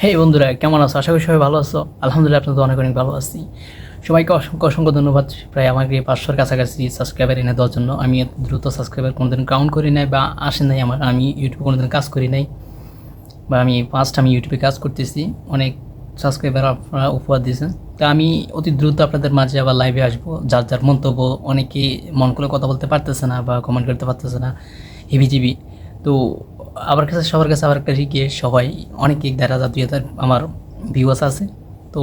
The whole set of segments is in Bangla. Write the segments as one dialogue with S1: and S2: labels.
S1: হে বন্ধুরা, কেমন আছো? আশা করি সবাই ভালো আছো। আলহামদুলিল্লাহ, আপনাদের অনেক অনেক ভালো আছি। সবাইকে অসংখ্য অসংখ্য ধন্যবাদ। প্রায় আমাকে পাঁচশোর কাছাকাছি সাবস্ক্রাইবার এনে দেওয়ার জন্য। আমি এত দ্রুত সাবস্ক্রাইবার কোনোদিন কাউন্ট করি নাই বা আসে নাই আমার। আমি ইউটিউবে কোনোদিন কাজ করি নাই। বা আমি ফার্স্ট আমি ইউটিউবে কাজ করতেছি। অনেক সাবস্ক্রাইবার আপনারা উপহার দিয়েছেন তা আমি অতি দ্রুত আপনাদের মাঝে আবার লাইভে আসব। যার যার মন্তব্য অনেকেই মন করে কথা বলতে পারতেছে না বা কমেন্ট করতে পারতেছে না। হিবিজিবি তো আমার কাছে, সবার কাছে আবার একটা রিকোয়েস্ট, সবাই, অনেকে দেড় হাজার দুই হাজার আমার ভিউয়ার্স আছে, তো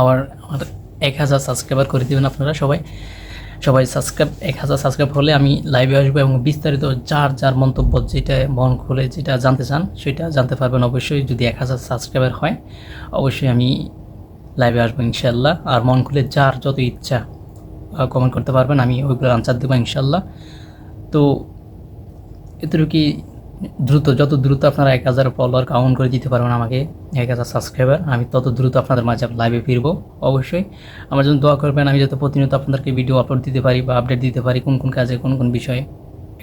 S1: আমার আমার এক হাজার সাবস্ক্রাইবার করে দেবেন আপনারা সবাই। সবাই সাবস্ক্রাইব এক হাজার সাবস্ক্রাইব হলে আমি লাইভে আসব এবং বিস্তারিত যার যার মন্তব্য যেটা মন খুলে যেটা জানতে চান, সেটা জানতে পারবেন অবশ্যই। যদি এক হাজার সাবস্ক্রাইবার হয়, অবশ্যই আমি লাইভে আসব ইনশাল্লাহ আর মন খুলে যার যত ইচ্ছা কমেন্ট করতে পারবেন, আমি ওইগুলো আনসার দেবো ইনশাল্লাহ তো এতটুকু দ্রুত, যত দ্রুত আপনারা এক হাজার ফলোয়ার কাউন্ট করে দিতে পারবেন আমাকে, এক হাজার সাবস্ক্রাইবার আমি তত দ্রুত আপনাদের মাঝে লাইভে ফিরবো, অবশ্যই। আমার জন্য দোয়া করবেন, আমি যাতে প্রতিনিয়ত আপনাদেরকে ভিডিও আপলোড দিতে পারি বা আপডেট দিতে পারি, কোন কোন কাজে, কোন কোন বিষয়ে।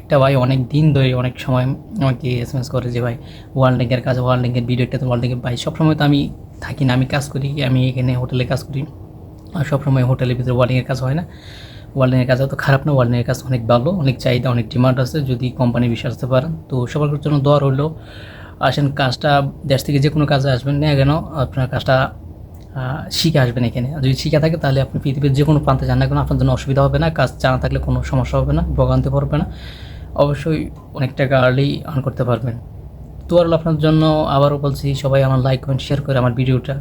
S1: একটা ভাই অনেক দিন ধরে, অনেক সময় আমাকে এস এম এস করে যে, ভাই ওয়ার্ল্ড ওয়ার্ল্ডিংয়ের কাজ ওয়ার্ল্ড ওয়ার্ল্ডিংয়ের ভিডিওটা তো ওয়ার্ল্ডিংয়ের ভাই, সবসময় তো আমি থাকি না, আমি কাজ করি, আমি এখানে হোটেলে কাজ করি, আর সবসময় হোটেলের ভিতরে ওয়ার্ল্ডিংয়ের কাজ হয় না। ওয়ার্ল্ডিংয়ের কাজ তো খারাপ না ওয়ার্ল্ডিংয়ের কাজ অনেক ভালো, অনেক চাহিদা, অনেক ডিমান্ড আছে, যদি কোম্পানি বিষয় আসতে পারেন। তো সবার জন্য দোয়া রইল, আসেন কাজটা দেশ থেকে যে কোনো কাজে আসবেন, না কেন আপনার কাজটা শিখে আসবেন এখানে। যদি শিখে থাকে, তাহলে আপনি পৃথিবীর যে কোনো প্রান্তে যান না কেন, আপনার জন্য অসুবিধা হবে না, কাজ জানা থাকলে কোনো সমস্যা হবে না, ভোগান্তি পড়বে না। অবশ্যই অনেক টাকা আর্লি আর্ন করতে পারবেন। তো আর আপনার জন্য আবারও বলছি, সবাই আমার লাইক কমেন্ট শেয়ার করে আমার ভিডিওটা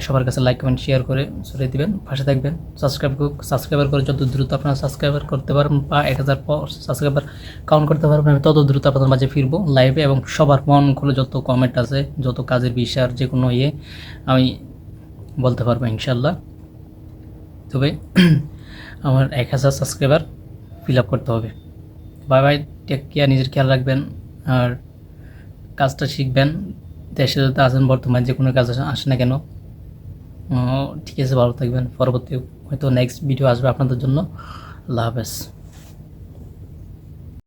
S1: সবার কাছে লাইক কমেন্ট শেয়ার করে সরিয়ে দিবেন, পাশে থাকবেন। সাবস্ক্রাইব সাবস্ক্রাইবার করে যত দ্রুত আপনারা সাবস্ক্রাইবার করতে পারবেন, বা এক হাজার সাবস্ক্রাইবার কাউন্ট করতে পারবেন, আমি তত দ্রুত আপনাদের মাঝে ফিরবো লাইভে এবং সবার মন খুলে যত কমেন্ট আছে, যত কাজের বিষয় যে কোনো ইয়ে আমি বলতে পারব ইনশাল্লাহ। তবে আমার এক হাজার সাবস্ক্রাইবার ফিল আপ করতে হবে। বাই বাই টেক কেয়ার নিজের খেয়াল রাখবেন আর কাজটা শিখবেন। দেশে যদি আছেন, বর্তমানে যে কোনো কাজ আসে- না কেন ঠিক আছে ভালো থাকবেন। পরবর্তী হয়তো নেক্সট ভিডিও আসবে আপনাদের জন্য। আল্লাহ হাফেজ।